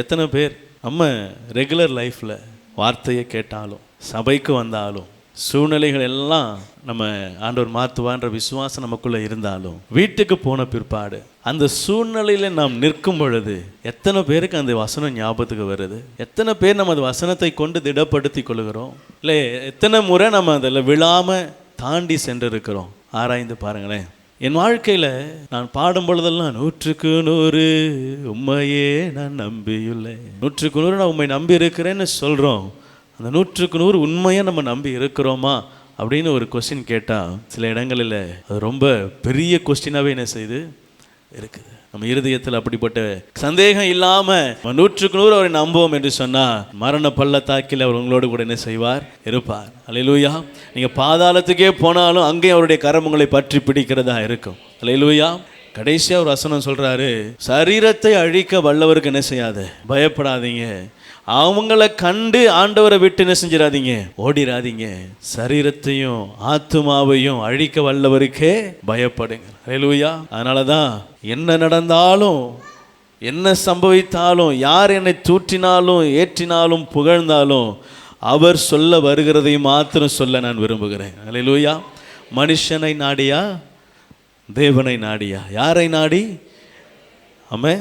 எத்தனை பேர் நம்ம ரெகுலர் லைஃப்பில் வார்த்தையை கேட்டாலும் சபைக்கு வந்தாலும் சூழ்நிலைகள் எல்லாம் நம்ம ஆண்டவர் மாற்றுவான்ற விசுவாசம் நமக்குள்ளே இருந்தாலும் வீட்டுக்கு போன பிற்பாடு அந்த சூழ்நிலையில் நாம் நிற்கும் பொழுது எத்தனை பேருக்கு அந்த வசனம் ஞாபகத்துக்கு வருது? எத்தனை பேர் நம்ம அந்த வசனத்தை கொண்டு திடப்படுத்தி கொள்கிறோம் இல்லை எத்தனை முறை நம்ம அதில் விழாமல் தாண்டி சென்றிருக்கிறோம்? ஆராய்ந்து பாருங்களேன். என் வாழ்க்கையில் நான் பாடும் பொழுதெல்லாம் நூற்றுக்கு நூறு உண்மையே நான் நம்பியுள்ளேன். நூற்றுக்கு நூறு நான் உண்மை நம்பி இருக்கிறேன்னு சொல்கிறோம் அந்த நூற்றுக்கு நூறு உண்மையை நம்ம நம்பி இருக்கிறோமா? அப்படின்னு ஒரு கொஸ்டின் கேட்டால் சில இடங்களில் அது ரொம்ப பெரிய கொஸ்டினாகவே என்ன செய்யுது? இருக்குது நம்ம இருதயத்தில் அப்படிப்பட்ட சந்தேகம் இல்லாமல் நூற்றுக்கு நூறு அவரை நம்புவோம் என்று சொன்னால் மரண பள்ளத்தாக்கில் அவர் உங்களோடு கூட என்ன செய்வார்? இருப்பார். அலையிலூயா நீங்கள் பாதாளத்துக்கே போனாலும் அங்கேயும் அவருடைய கரம் உங்களை பற்றி பிடிக்கிறதா இருக்கும். அலையிலூயா கடைசியாக ஒரு வசனம் சொல்கிறாரு சரீரத்தை அழிக்க வல்லவருக்கு என்ன செய்யாத? பயப்படாதீங்க. அவங்கள கண்டு ஆண்டவரை விட்டு என்ன செஞ்சிடாதீங்க? ஓடிராதீங்க. சரீரத்தையும் ஆத்துமாவையும் அழிக்க வல்லவருக்கே பயப்படுங்க. ஹalleluya. அதனால தான் என்ன நடந்தாலும் என்ன சம்பவித்தாலும் யார் என்னை தூற்றினாலும் ஏற்றினாலும் புகழ்ந்தாலும் அவர் சொல்ல வருகிறதை மாத்திரம் சொல்ல நான் விரும்புகிறேன். லூயா மனுஷனை நாடியா தேவனை நாடியா? யாரை நாடி? ஆமே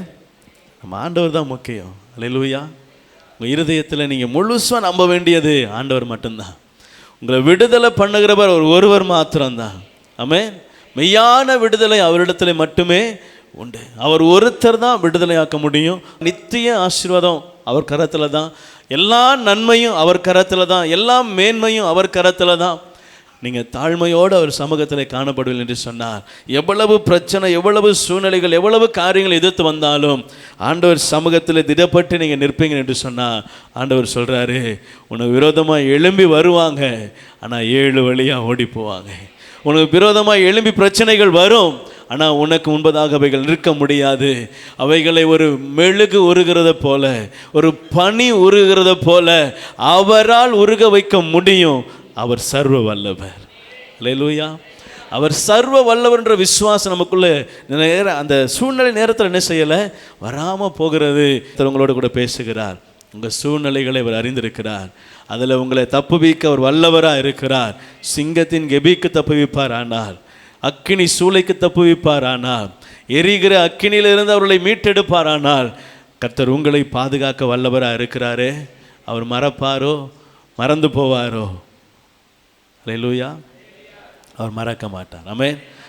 நம்ம ஆண்டவர் தான் முக்கியம். அல்லேலூயா உங்கள் இருதயத்தில் நீங்கள் முழுசாக நம்ப வேண்டியது ஆண்டவர் மட்டும்தான். உங்களை விடுதலை பண்ணுகிறவர் ஒரு ஒருவர் மாத்திரம்தான். ஆமே மெய்யான விடுதலை அவரிடத்துல மட்டுமே உண்டு. அவர் ஒருத்தர் தான் விடுதலையாக்க முடியும். நித்திய ஆசீர்வாதம் அவர் கரத்தில் தான். எல்லா நன்மையும் அவர் கரத்தில் தான். எல்லா மேன்மையும் அவர் கரத்தில் தான். நீங்கள் தாழ்மையோடு அவர் சமூகத்தில் காணப்படுவீர்கள் என்று சொன்னார். எவ்வளவு பிரச்சனை எவ்வளவு சூழ்நிலைகள் எவ்வளவு காரியங்கள் எதிர்த்து வந்தாலும் ஆண்டவர் சமூகத்தில் திடப்பட்டு நீங்கள் நிற்பீங்க என்று சொன்னார். ஆண்டவர் சொல்கிறாரு உனக்கு விரோதமாக எழும்பி வருவாங்க ஆனால் ஏழு வழியாக ஓடி போவாங்க. உனக்கு விரோதமாக எழும்பி பிரச்சனைகள் வரும் ஆனால் உனக்கு முன்பதாக அவைகள் நிற்க முடியாது. அவைகளை ஒரு மெழுகு உருகிறத போல ஒரு பனி உருகிறத போல அவரால் உருக வைக்க முடியும். அவர் சர்வ வல்லவர். அல்லேலூயா அவர் சர்வ வல்லவர்ன்ற விசுவாசம் நமக்குள்ளே நேர அந்த சூழ்நிலை நேரத்தில் என்ன செய்யலை? வராமல் போகிறது. உங்களோட கூட பேசுகிறார். உங்கள் சூழ்நிலைகளை அவர் அறிந்திருக்கிறார். அதில் உங்களை தப்புவிக்க அவர் வல்லவராக இருக்கிறார். சிங்கத்தின் கெபிக்கு தப்புவிப்பார் ஆனால் அக்கினி சூளைக்கு தப்புவிப்பார் ஆனால் எரிகிற அக்கினியிலிருந்து அவர்களை மீட்டெடுப்பார் ஆனால் கர்த்தர் உங்களை பாதுகாக்க வல்லவராக இருக்கிறாரே. அவர் மறப்பாரோ? மறந்து போவாரோ? லூயா அவர் மறக்க மாட்டார். ஆமென்